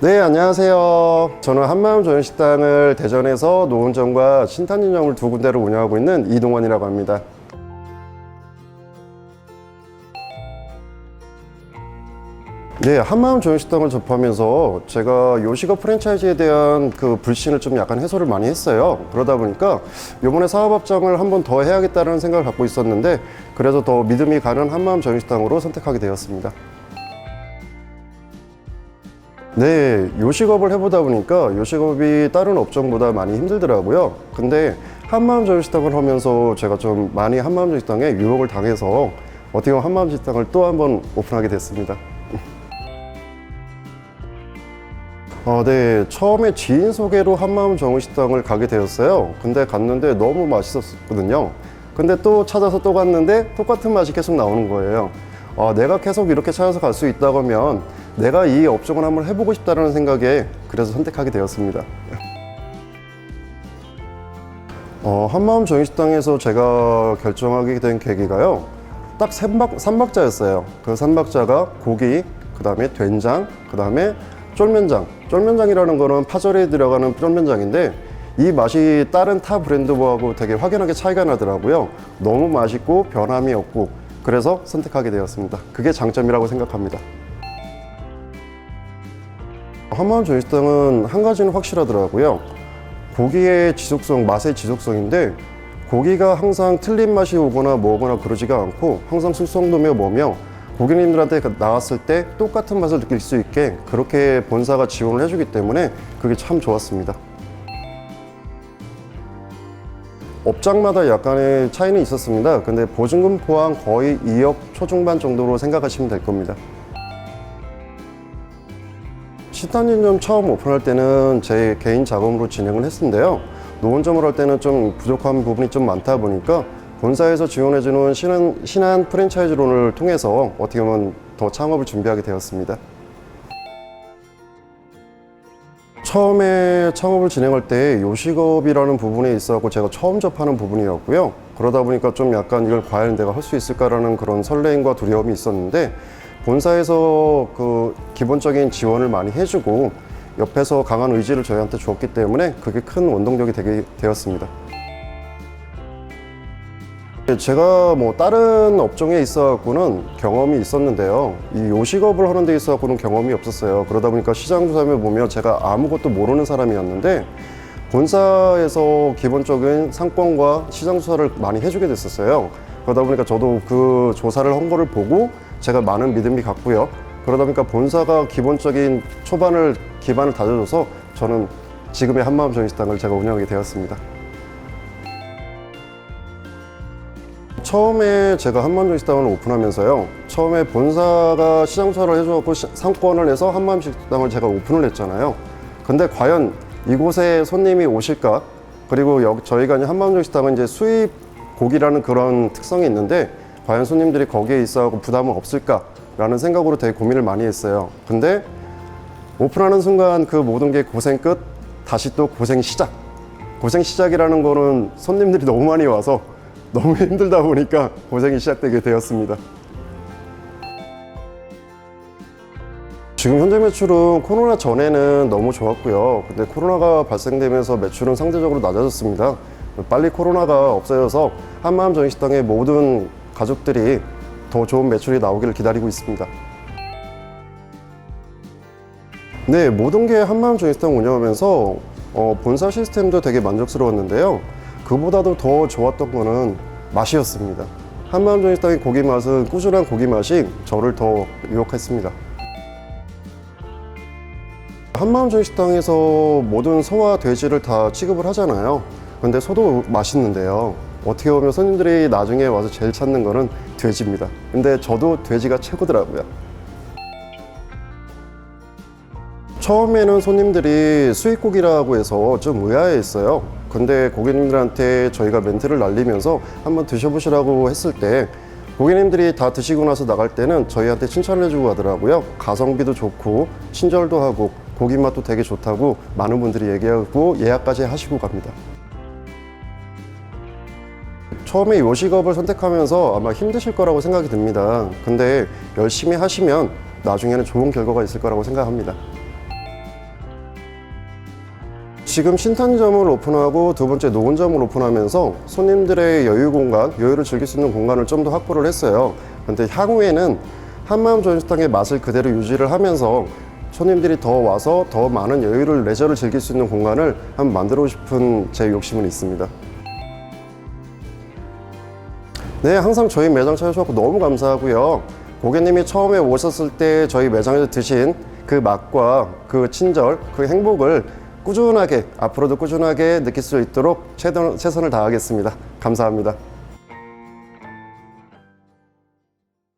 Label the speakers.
Speaker 1: 네, 안녕하세요. 저는 한마음 전식당을 대전에서 노은점과 신탄진점을 두 군데를 운영하고 있는 이동원이라고 합니다. 네, 한마음 전식당을 접하면서 제가 요식업 프랜차이즈에 대한 그 불신을 좀 약간 해소를 많이 했어요. 그러다 보니까 이번에 사업업장을 한 번 더 해야겠다는 생각을 갖고 있었는데 그래서 더 믿음이 가는 한마음 전식당으로 선택하게 되었습니다. 네, 요식업을 해보다 보니까 요식업이 다른 업종보다 많이 힘들더라고요. 근데 한마음 전식당을 하면서 제가 좀 많이 한마음 전식당에 유혹을 당해서 어떻게 보면 한마음 전식당을 또 한 번 오픈하게 됐습니다. 어, 네. 처음에 지인 소개로 한마음 정의식당을 가게 되었어요. 근데 갔는데 너무 맛있었거든요. 근데 또 찾아서 또 갔는데 똑같은 맛이 계속 나오는 거예요. 어, 내가 계속 이렇게 찾아서 갈 수 있다고 하면 내가 이 업종을 한번 해보고 싶다는 생각에 그래서 선택하게 되었습니다. 어, 한마음 정의식당에서 제가 결정하게 된 계기가요. 딱 3박, 3박자였어요. 그 3박자가 고기, 그 다음에 된장, 그 다음에 쫄면장. 쫄면장이라는 거는 파절에 들어가는 쫄면장인데 이 맛이 다른 타 브랜드하고 되게 확연하게 차이가 나더라고요. 너무 맛있고 변함이 없고 그래서 선택하게 되었습니다. 그게 장점이라고 생각합니다. 한마음 전식당은 한 가지는 확실하더라고요. 고기의 지속성, 맛의 지속성인데 고기가 항상 틀린 맛이 오거나 뭐거나 그러지가 않고 항상 숙성도며 뭐며 고객님들한테 나왔을 때 똑같은 맛을 느낄 수 있게 그렇게 본사가 지원을 해주기 때문에 그게 참 좋았습니다. 업장마다 약간의 차이는 있었습니다. 근데 보증금 포함 거의 2억 초중반 정도로 생각하시면 될 겁니다. 시탄진점 처음 오픈할 때는 제 개인 자금으로 진행을 했는데요. 노원점을 할 때는 좀 부족한 부분이 좀 많다 보니까 본사에서 지원해주는 신한, 신한 프랜차이즈론을 통해서 어떻게 보면 더 창업을 준비하게 되었습니다. 처음에 창업을 진행할 때 요식업이라는 부분에 있어서 제가 처음 접하는 부분이었고요. 그러다 보니까 좀 약간 이걸 과연 내가 할 수 있을까라는 그런 설레임과 두려움이 있었는데 본사에서 그 기본적인 지원을 많이 해주고 옆에서 강한 의지를 저희한테 주었기 때문에 그게 큰 원동력이 되게 되었습니다. 제가 뭐 다른 업종에 있어갖고는 경험이 있었는데요. 이 요식업을 하는 데 있어갖고는 경험이 없었어요. 그러다 보니까 시장 조사에 보면 제가 아무것도 모르는 사람이었는데 본사에서 기본적인 상권과 시장 조사를 많이 해주게 됐었어요. 그러다 보니까 저도 그 조사를 한 거를 보고 제가 많은 믿음이 갔고요. 그러다 보니까 본사가 기본적인 초반을 기반을 다져줘서 저는 지금의 한마음 정식당을 제가 운영하게 되었습니다. 처음에 제가 한마음식당을 오픈하면서요. 처음에 본사가 시장 조사를 해줘갖고 시- 상권을 해서 한마음식당을 제가 오픈을 했잖아요. 근데 과연 이곳에 손님이 오실까? 그리고 여, 저희가 이제 한마음식당은 이제 수입 고기라는 그런 특성이 있는데 과연 손님들이 거기에 있어 하고 부담은 없을까라는 생각으로 되게 고민을 많이 했어요. 근데 오픈하는 순간 그 모든 게 고생 끝 다시 또 고생 시작. 고생 시작이라는 거는 손님들이 너무 많이 와서 너무 힘들다 보니까 고생이 시작되게 되었습니다. 지금 현재 매출은 코로나 전에는 너무 좋았고요. 근데 코로나가 발생되면서 매출은 상대적으로 낮아졌습니다. 빨리 코로나가 없어져서 한마음 정식당의 모든 가족들이 더 좋은 매출이 나오기를 기다리고 있습니다. 네, 모든 게 한마음 정식당 운영하면서 어, 본사 시스템도 되게 만족스러웠는데요. 그보다도 더 좋았던 거는 맛이었습니다. 한마음 정식당의 고기 맛은 꾸준한 고기 맛이 저를 더 유혹했습니다. 한마음 정식당에서 모든 소와 돼지를 다 취급을 하잖아요. 근데 소도 맛있는데요. 어떻게 보면 손님들이 나중에 와서 제일 찾는 거는 돼지입니다. 근데 저도 돼지가 최고더라고요. 처음에는 손님들이 수입고기라고 해서 좀 의아해했어요. 근데 고객님들한테 저희가 멘트를 날리면서 한번 드셔보시라고 했을 때 고객님들이 다 드시고 나서 나갈 때는 저희한테 칭찬을 해주고 가더라고요. 가성비도 좋고 친절도 하고 고기 맛도 되게 좋다고 많은 분들이 얘기하고 예약까지 하시고 갑니다. 처음에 요식업을 선택하면서 아마 힘드실 거라고 생각이 듭니다. 근데 열심히 하시면 나중에는 좋은 결과가 있을 거라고 생각합니다. 지금 신탄점을 오픈하고 두 번째 노원점을 오픈하면서 손님들의 여유 공간, 여유를 즐길 수 있는 공간을 좀 더 확보를 했어요. 근데 향후에는 한마음 전시탕의 맛을 그대로 유지를 하면서 손님들이 더 와서 더 많은 여유를 레저를 즐길 수 있는 공간을 한번 만들고 싶은 제 욕심은 있습니다. 네, 항상 저희 매장 찾아주셔서 너무 감사하고요. 고객님이 처음에 오셨을 때 저희 매장에서 드신 그 맛과 그 친절, 그 행복을 꾸준하게, 앞으로도 꾸준하게 느낄 수 있도록 최선, 최선을 다하겠습니다. 감사합니다.